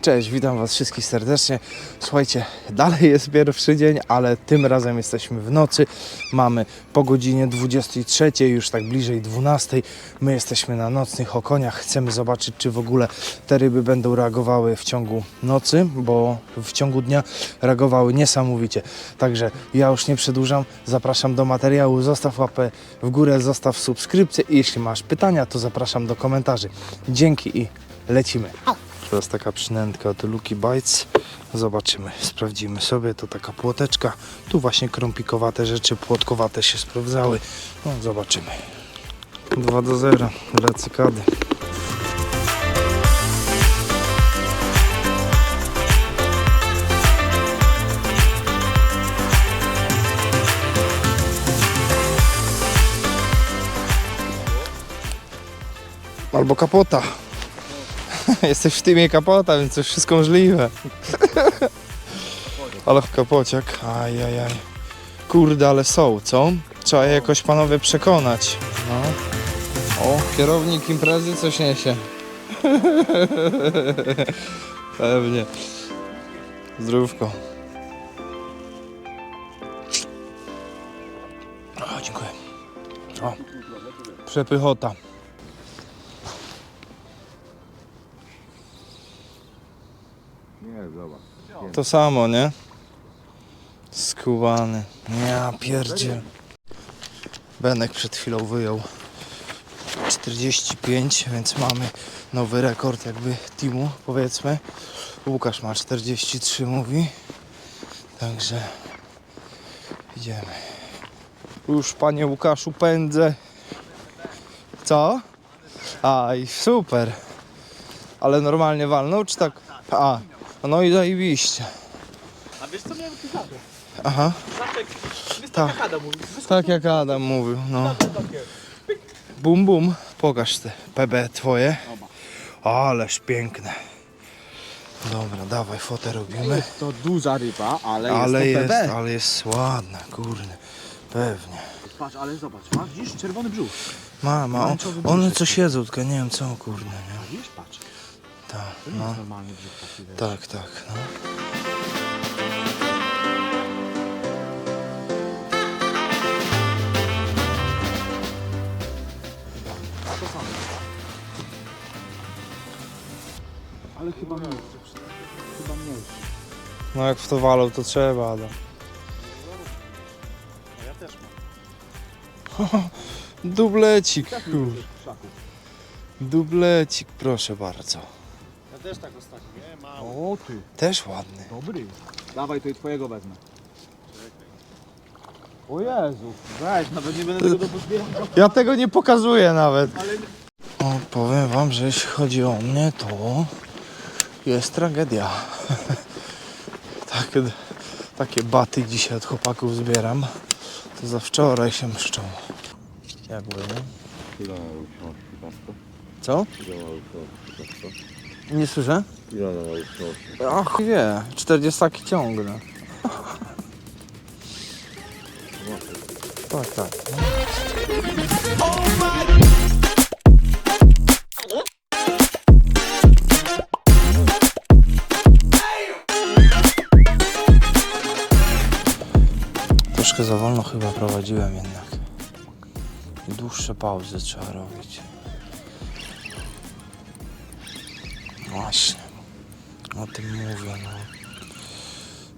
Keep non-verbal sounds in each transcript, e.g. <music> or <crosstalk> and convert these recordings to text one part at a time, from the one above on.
Cześć, witam Was wszystkich serdecznie. Słuchajcie, dalej jest pierwszy dzień, ale tym razem jesteśmy w nocy. Mamy po godzinie 23, już tak bliżej 12. My jesteśmy na nocnych okoniach. Chcemy zobaczyć, czy w ogóle te ryby będą reagowały w ciągu nocy, bo w ciągu dnia reagowały niesamowicie. Także ja już nie przedłużam. Zapraszam do materiału. Zostaw łapę w górę, zostaw subskrypcję i jeśli masz pytania, to zapraszam do komentarzy. Dzięki i lecimy. Teraz taka przynętka od Lucky Bites. Zobaczymy, sprawdzimy sobie. To taka płoteczka. Tu właśnie krąpikowate rzeczy, płotkowate się sprawdzały. No, zobaczymy. 2 do 0 dla cykady. Albo kapota. <laughs> Jesteś w teamie kapota, więc to wszystko możliwe. ale kapociak. Ajajaj. Kurde, ale są, co? Trzeba je jakoś panowie przekonać. No. O, kierownik imprezy coś niesie. <laughs> Pewnie. Zdrówko. O, dziękuję. O, przepychota. Nie, zobacz. To samo, nie? Skubany. Ja pierdzie. Benek przed chwilą wyjął 45, więc mamy nowy rekord jakby teamu, powiedzmy. Łukasz ma 43, mówi. Także idziemy. Już panie Łukaszu pędzę. Co? A i super. Ale normalnie walnął, czy tak? A, no i zajebiście. A wiesz co miałem tu? Aha, Tak. tak. Adam mówił. tak jak Adam mówił, no. Bum bum, pokaż te PB twoje. Ależ piękne. Dobra, dawaj fotę robimy. To duża ryba, ale, Ale jest jest, PB. ale jest ładna, kurde. Pewnie. Patrz, ale zobacz, ma widzisz czerwony brzuch. Ma, ma, on, Pomarańczowy one brzuszek. coś jedzą, tylko nie wiem co, kurde, nie? Widzisz, patrz. Tak, no. brzuch taki, wiesz. Tak, tak, no. To samo. Ale chyba. Chyba mniejszy. No jak w to walą, to trzeba, Adam. A ja też mam. <laughs> Dublecik, kur. krzaków. Dublecik, proszę bardzo. Też tak ostatnio, nie? Mało. O ty, Też ładny. dobry. Dawaj, to i twojego wezmę. O Jezu, weź, nawet nie będę tego do pozbierał. Ja tego nie pokazuję nawet. Ale O, powiem wam, że jeśli chodzi o mnie, to jest tragedia. <laughs> takie, takie baty dzisiaj od chłopaków zbieram. To za wczoraj się mszczą. Jakby, nie? Ile mają książki, Pasko? Co? Ile mają książki, Pasko? Nie słyszę? Ile one mają książki? Ach, wie. 40 ciągnę. Tak, tak. Troszkę za wolno chyba prowadziłem jednak. Dłuższe pauzy trzeba robić. Właśnie. O tym mówię, no.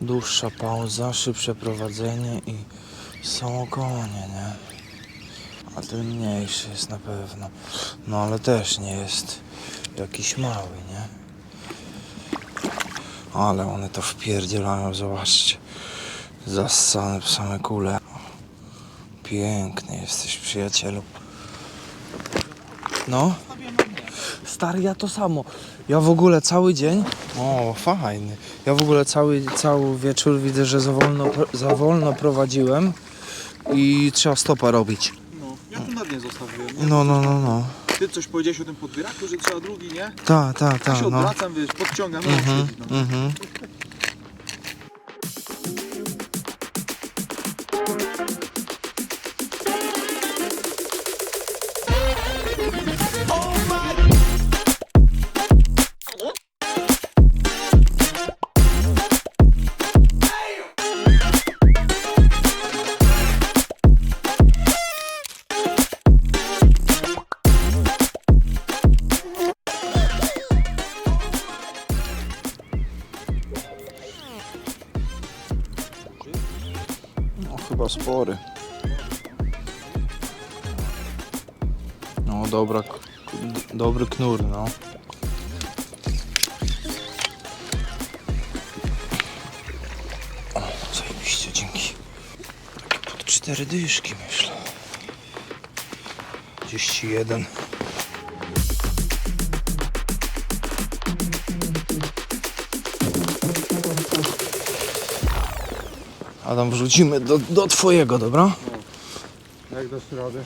Dłuższa pauza, szybsze prowadzenie i są konie, nie? A ten mniejszy jest na pewno. No ale też nie jest jakiś mały, nie? Ale one to wpierdzielają, zobaczcie. Zassane w same kule. Piękny jesteś, przyjacielu. No? Stary, ja to samo. Ja w ogóle cały dzień. O, fajny. Ja w ogóle cały, cały wieczór widzę, że za wolno, za wolno prowadziłem i trzeba stopa robić. no, ja tu na dnie zostawiłem. nie? No, no, no, no. Ty coś powiedziałeś o tym podbieraku, że trzeba drugi, nie? Ta, ta, Ja ta, się no. odwracam, wiesz, podciągam. no, Mhm, siedzi, no. mhm. Spory. No dobra, dobry knur, no. O, zajebiście, dzięki. Takie pod cztery dyszki, myślę. 31. Adam, wrzucimy do, do twojego, dobra? Jak dasz radę?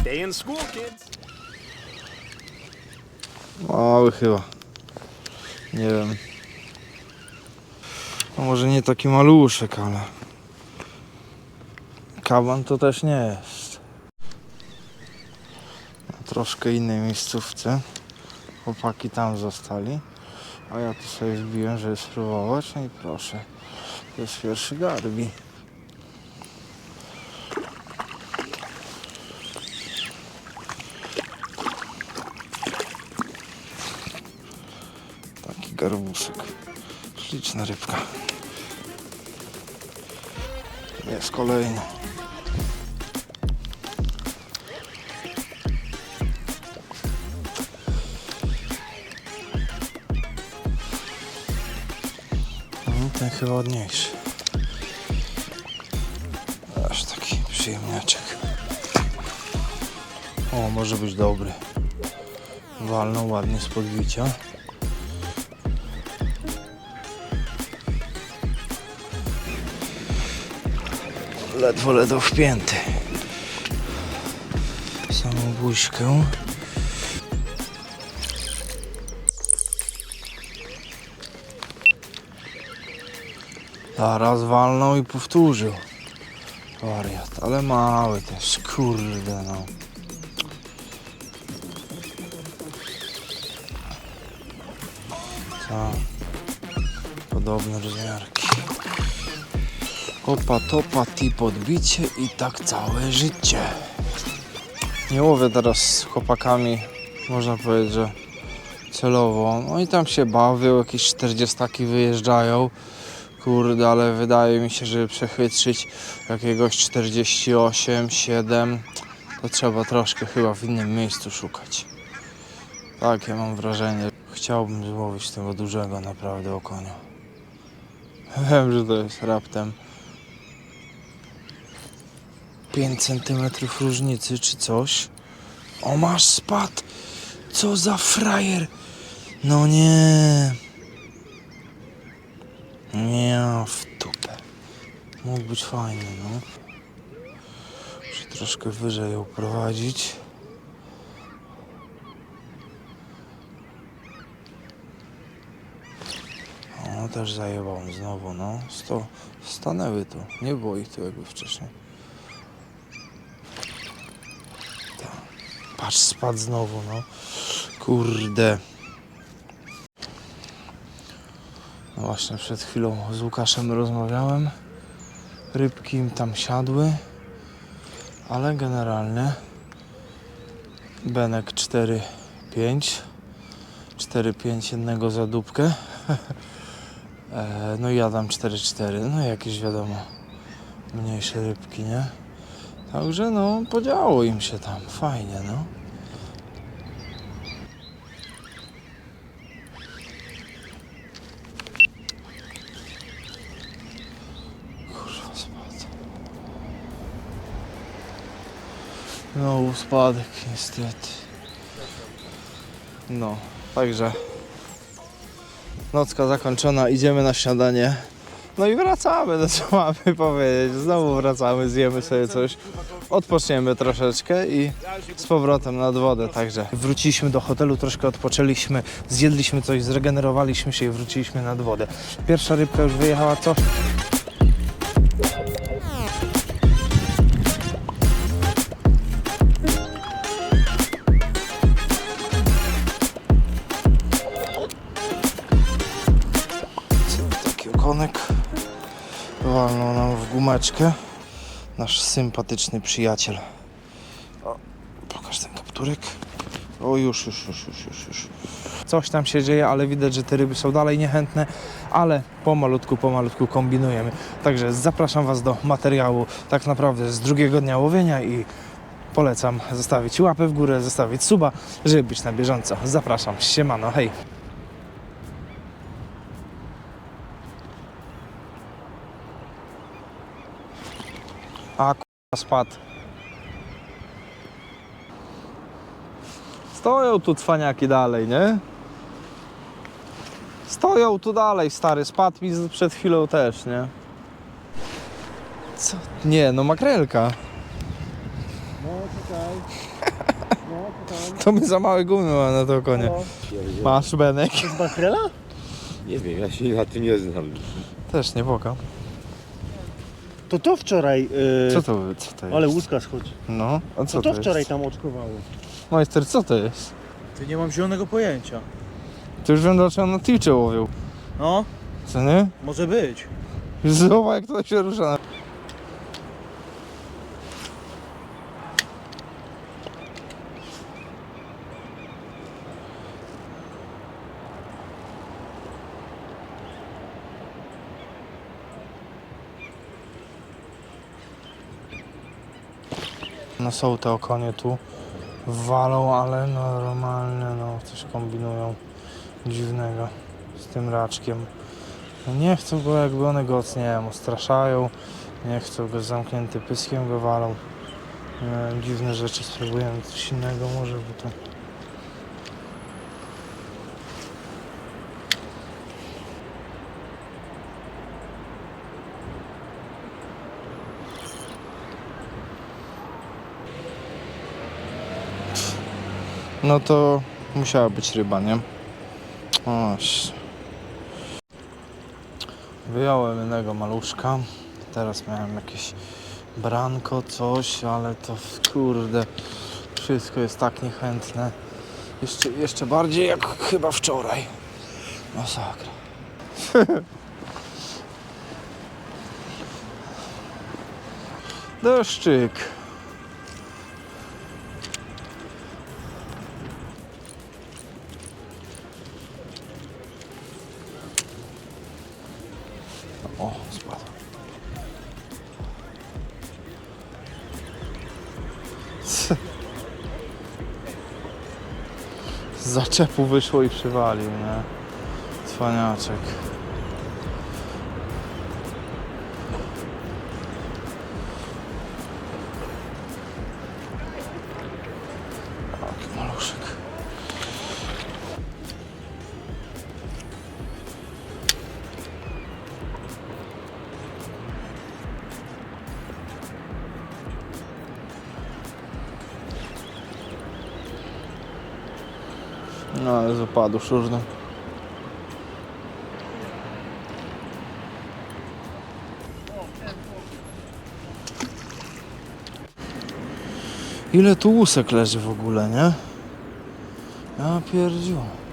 Stay in school, kids. Mały chyba. Nie wiem. No może nie taki maluszek, ale... Kaban to też nie jest. Na troszkę innej miejscówce. Chłopaki tam zostali. A ja tu sobie wbiłem, żeby spróbować. No i proszę. To jest pierwszy garbi. Taki garbuszek. Śliczna rybka. Jest kolejny. Ten chyba ładniejszy. Aż taki przyjemniaczek. O, może być dobry. Walną ładnie z podbicia. Ledwo, ledwo wpięty. Samą buźkę. A raz walnął i powtórzył. Wariat, ale mały też, kurde no. Tak. Podobne rozmiarki. Opa, topa, ti podbicie i tak całe życie. Nie łowię teraz z chłopakami, można powiedzieć, że celowo. No i tam się bawią, jakieś 40 wyjeżdżają. Kurde, ale wydaje mi się, żeby przechytrzyć jakiegoś 48, 7, to trzeba troszkę chyba w innym miejscu szukać. Tak, ja mam wrażenie. Chciałbym złowić tego dużego naprawdę okonia. <laughs> Wiem, że to jest raptem 5 cm różnicy czy coś. O, masz spadł! Co za frajer! No nie! Nie, w dupę. Mógł być fajny, no. Muszę troszkę wyżej ją prowadzić. O, też zajebał znowu, no. Sto, stanęły tu. Nie było ich tu jakby wcześniej. Tak. Patrz, spadł znowu, no. Kurde. No właśnie przed chwilą z Łukaszem rozmawiałem. Rybki im tam siadły. Ale generalnie Benek 4-5 4-5 jednego za dupkę <laughs> E, No i Adam 4-4 No jakieś wiadomo Mniejsze rybki, nie? Także no podziało im się tam Fajnie no No spadek niestety. No, także nocka zakończona, idziemy na śniadanie. No i wracamy, no co mamy <laughs> powiedzieć. Znowu wracamy, zjemy sobie coś, odpoczniemy troszeczkę i z powrotem nad wodę. Także wróciliśmy do hotelu, troszkę odpoczęliśmy, zjedliśmy coś, zregenerowaliśmy się i wróciliśmy nad wodę. Pierwsza rybka już wyjechała, co? Gumeczkę. nasz sympatyczny przyjaciel. O, pokaż ten kapturek. O, już, już, już, już, już, już. Coś tam się dzieje, ale widać, że te ryby są dalej niechętne, ale pomalutku, pomalutku kombinujemy. Także zapraszam Was do materiału tak naprawdę z drugiego dnia łowienia i polecam zostawić łapę w górę, zostawić suba, żeby być na bieżąco. Zapraszam, siemano, hej! A k***a spadł. Stoją tu cwaniaki dalej, nie? Stoją tu dalej, stary. Spadł mi z- przed chwilą też, nie? Co? Nie, no makrelka. No czekaj. No. <laughs> To my za małe gumy mamy na to konie. Masz Benek? To jest makrela? Nie wiem, ja się na tym nie znam. Też nie boka. To to wczoraj. Yy, Co to, co to jest? Ale łuska schodzi. No, a co To to, to wczoraj jest? tam oczkowało. Majster, co to jest? Ty nie mam zielonego pojęcia. To już wiem dlaczego na Twitchu łowił. No, Co nie? może być. Zobacz jak to się rusza. Są te okonie tu. Walą, ale normalne, no coś kombinują dziwnego z tym raczkiem. No nie chcą go jakby one go, ustraszają. Nie chcą go z zamkniętym pyskiem go walą. Wiem, dziwne rzeczy spróbujemy coś innego może, bo to... No to musiała być ryba, nie? O, sz- Wyjąłem jednego maluszka. Teraz miałem jakieś branko, coś, ale to kurde, wszystko jest tak niechętne. Jeszcze, jeszcze bardziej jak chyba wczoraj. Masakra. <laughs> Deszczyk. Z zaczepu wyszło i przywalił, nie? Cwaniaczek. No ale z szurno. Ile tu łusek leży w ogóle, nie? Ja pierdziu.